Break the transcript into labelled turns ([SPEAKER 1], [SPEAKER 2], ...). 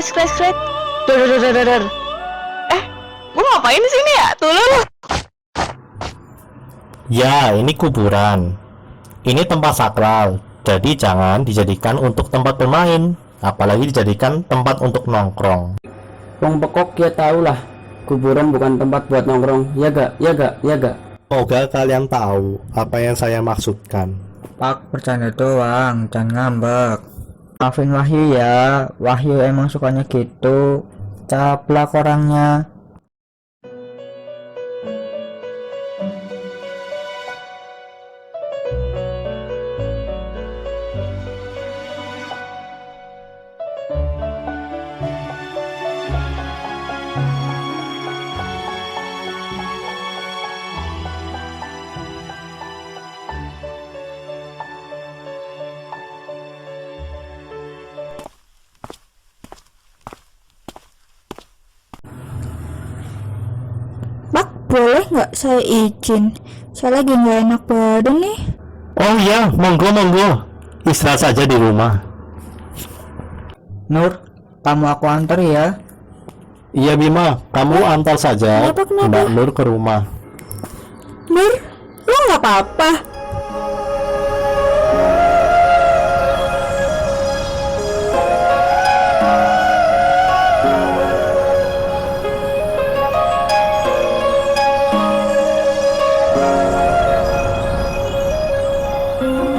[SPEAKER 1] skret skret. Dur dur dur dur, dur. Eh, gua ngapain di sini ya? Tuh lu. lu.
[SPEAKER 2] Ya, ini kuburan. Ini tempat sakral, jadi jangan dijadikan untuk tempat bermain, apalagi dijadikan tempat untuk nongkrong.
[SPEAKER 3] Wong pekok ya tau lah, kuburan bukan tempat buat nongkrong. Ya gak, ya gak, ya gak.
[SPEAKER 2] Semoga kalian tahu apa yang saya maksudkan.
[SPEAKER 4] Pak bercanda doang, jangan ngambek. Maafin Wahyu ya, Wahyu emang sukanya gitu. Caplak orangnya.
[SPEAKER 5] Boleh nggak saya izin? Saya lagi nggak enak badan nih.
[SPEAKER 2] Oh iya, monggo monggo. Istirahat saja di rumah.
[SPEAKER 4] Nur, kamu aku antar ya.
[SPEAKER 2] Iya Bima, kamu antar saja
[SPEAKER 5] Kenapa, kenapa?
[SPEAKER 2] Mbak Nur ke rumah.
[SPEAKER 5] Nur, lo nggak apa-apa? Oh.